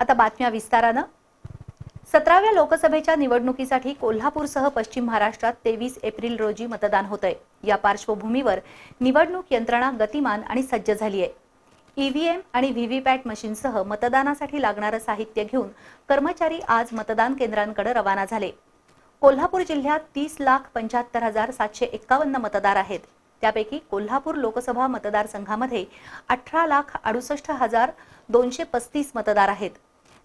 आता बातम्या विस्तारानं. सतराव्या लोकसभेच्या निवडणुकीसाठी कोल्हापूरसह पश्चिम महाराष्ट्रात तेवीस एप्रिल रोजी मतदान होत आहे या पार्श्वभूमीवर निवडणूक यंत्रणा गतिमान आणि सज्ज झाली आहे ईव्हीएम आणि व्हीव्हीपॅट मशीनसह मतदानासाठी लागणारं साहित्य घेऊन कर्मचारी आज मतदान केंद्रांकडे रवाना झाले. कोल्हापूर जिल्ह्यात तीस लाख पंच्याहत्तर हजार सातशे एक्कावन्न मतदार आहेत. त्यापैकी कोल्हापूर लोकसभा मतदारसंघामध्ये अठरा लाख अडुसष्ट हजार दोनशे पस्तीस मतदार आहेत.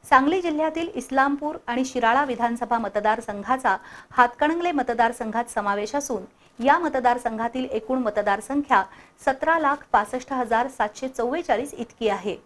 सांगली जिल्ह्यातील इस्लामपूर आणि शिराळा विधानसभा मतदारसंघाचा हातकणंगले मतदारसंघात समावेश असून या मतदारसंघातील एकूण मतदारसंख्या सतरा लाख पासष्ट हजार सातशे चव्वेचाळीस इतकी आहे.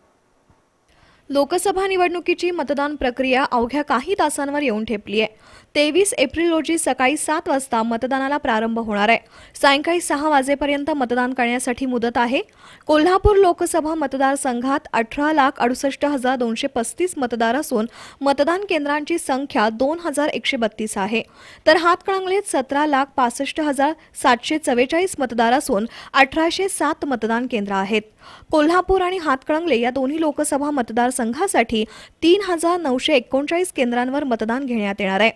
लोकसभा निवडणुकीची मतदान प्रक्रिया अवघ्या काही तासांवर येऊन ठेपली आहे. तेवीस एप्रिल रोजी सकाळी सात वाजता मतदानाला प्रारंभ होणार आहे. सायंकाळी सहा वाजेपर्यंत मतदान करण्यासाठी मुदत आहे. कोल्हापूर लोकसभा मतदारसंघात अठरा लाख अडुसष्ट हजार दोनशे पस्तीस मतदार असून मतदान केंद्रांची संख्या दोन हजार एकशे बत्तीस आहे. तर हातकणंगलेत सतरा लाख पासष्ट हजार सातशे चव्वेचाळीस मतदार असून अठराशे सात मतदान केंद्र आहेत. कोल्हापूर आणि हातकणंगले या दोन्ही लोकसभा मतदार मतदारसंघासाठी तीन हजार नऊशे एकोणचाळीस केंद्रांवर मतदान घेण्यात येणार आहे.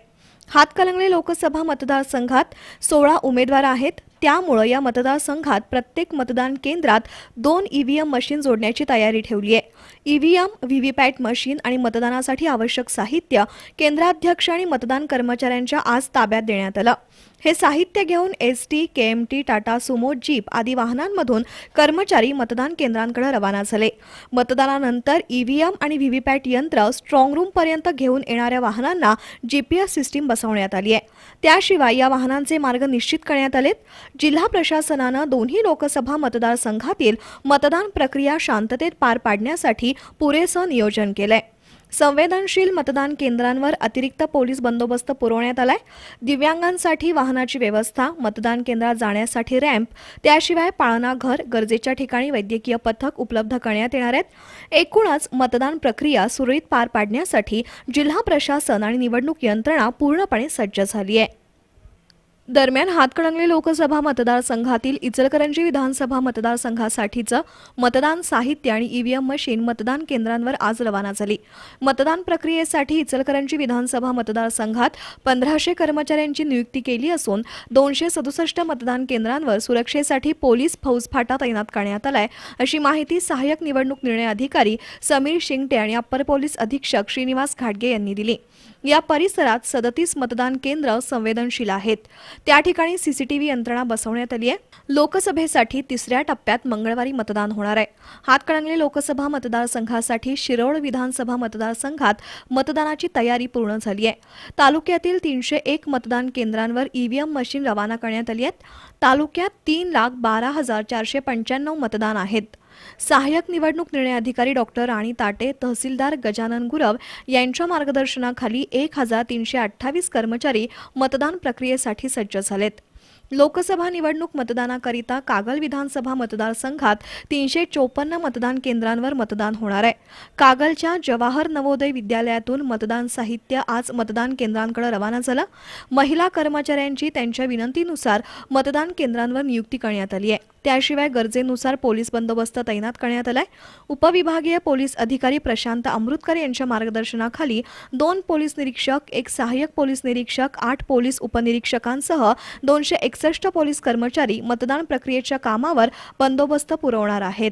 हातकलंगले लोकसभा मतदारसंघात सोळा उमेदवार आहेत. त्यामुळं या मतदारसंघात प्रत्येक मतदान केंद्रात दोन ईव्हीएम मशीन जोडण्याची तयारी ठेवली आहे. ईव्हीएम व्हीव्हीपॅट मशीन आणि मतदानासाठी आवश्यक साहित्य केंद्राध्यक्ष आणि मतदान कर्मचाऱ्यांच्या आज ताब्यात देण्यात आलं. हे साहित्य घेऊन S T K M T Tata Sumo jeep आदी वाहनांमधून कर्मचारी मतदान केंद्रांकडे रवाना झाले. मतदानानंतर ईव्हीएम आणि व्हीव्हीपॅट यंत्र स्ट्रॉंग रूमपर्यंत घेऊन येणाऱ्या वाहनांना जीपीएस सिस्टीम बसवण्यात आली आहे. त्याशिवाय या वाहनांचे मार्ग निश्चित करण्यात आलेत. जिल्हा प्रशासनानं दोन्ही लोकसभा मतदारसंघातील मतदान प्रक्रिया शांततेत पार पाडण्यासाठी पुरेसं नियोजन केलंय. संवेदनशील मतदान केंद्रांवर अतिरिक्त पोलीस बंदोबस्त पुरवण्यात आलाय. दिव्यांगांसाठी वाहनाची व्यवस्था मतदान केंद्रात जाण्यासाठी रॅम्प त्याशिवाय पाळणा घर गरजेच्या ठिकाणी वैद्यकीय पथक उपलब्ध करण्यात येणार आहेत. एकूणच मतदान प्रक्रिया सुरळीत पार पाडण्यासाठी जिल्हा प्रशासन आणि निवडणूक यंत्रणा पूर्णपणे सज्ज झाली आहे. दरम्यान हातकणंगले लोकसभा मतदारसंघातील इचलकरंजी विधानसभा मतदारसंघासाठीचं मतदान साहित्य आणि ईव्हीएम मशीन मतदान केंद्रांवर आज रवाना झाली. मतदान प्रक्रियेसाठी इचलकरंजी विधानसभा मतदारसंघात पंधराशे कर्मचाऱ्यांची नियुक्ती केली असून दोनशे सदुसष्ट मतदान केंद्रांवर सुरक्षेसाठी पोलीस फौजफाटा तैनात करण्यात आलाय अशी माहिती सहाय्यक निवडणूक निर्णय अधिकारी समीर शिंगटे आणि अप्पर पोलीस अधीक्षक श्रीनिवास घाटगे यांनी दिली. या परिसरात सदतीस मतदान केंद्र संवेदनशील आहेत. त्या ठिकाणी सीसीटीव्ही यंत्रणा बसवण्यात आली आहे. लोकसभेसाठी तिसऱ्या टप्प्यात मंगळवारी मतदान होणार आहे. हातकणंगले लोकसभा मतदारसंघासाठी शिरोळ विधानसभा मतदारसंघात मतदानाची तयारी पूर्ण झाली आहे. तालुक्यातील तीनशे एक मतदान केंद्रांवर ईव्हीएम मशीन रवाना करण्यात आली आहेत. तालुक्यात तीन लाख बारा हजार चारशे पंच्याण्णव मतदान आहेत. सहाय्यक निवडणूक निर्णय अधिकारी डॉक्टर राणी ताटे तहसीलदार गजानन गुरव यांच्या मार्गदर्शनाखाली एक हजार तीनशे अठ्ठावीस कर्मचारी मतदान प्रक्रियेसाठी सज्ज झालेत. लोकसभा निवडणूक मतदानाकरिता कागल विधानसभा मतदारसंघात तीनशे चोपन्न मतदान केंद्रांवर मतदान होणार आहे. कागलच्या जवाहर नवोदय विद्यालयातून मतदान साहित्य आज मतदान केंद्रांकडे रवाना झालं. महिला कर्मचाऱ्यांची त्यांच्या विनंतीनुसार मतदान केंद्रांवर नियुक्ती करण्यात आली आहे. त्याशिवाय गरजेनुसार पोलीस बंदोबस्त तैनात करण्यात आलाय. उपविभागीय पोलीस अधिकारी प्रशांत अमृतकर यांच्या मार्गदर्शनाखाली दोन पोलीस निरीक्षक एक सहाय्यक पोलीस निरीक्षक आठ पोलीस उपनिरीक्षकांसह दोनशे एकसष्ट पोलीस कर्मचारी मतदान प्रक्रियेच्या कामावर बंदोबस्त पुरवणार आहेत.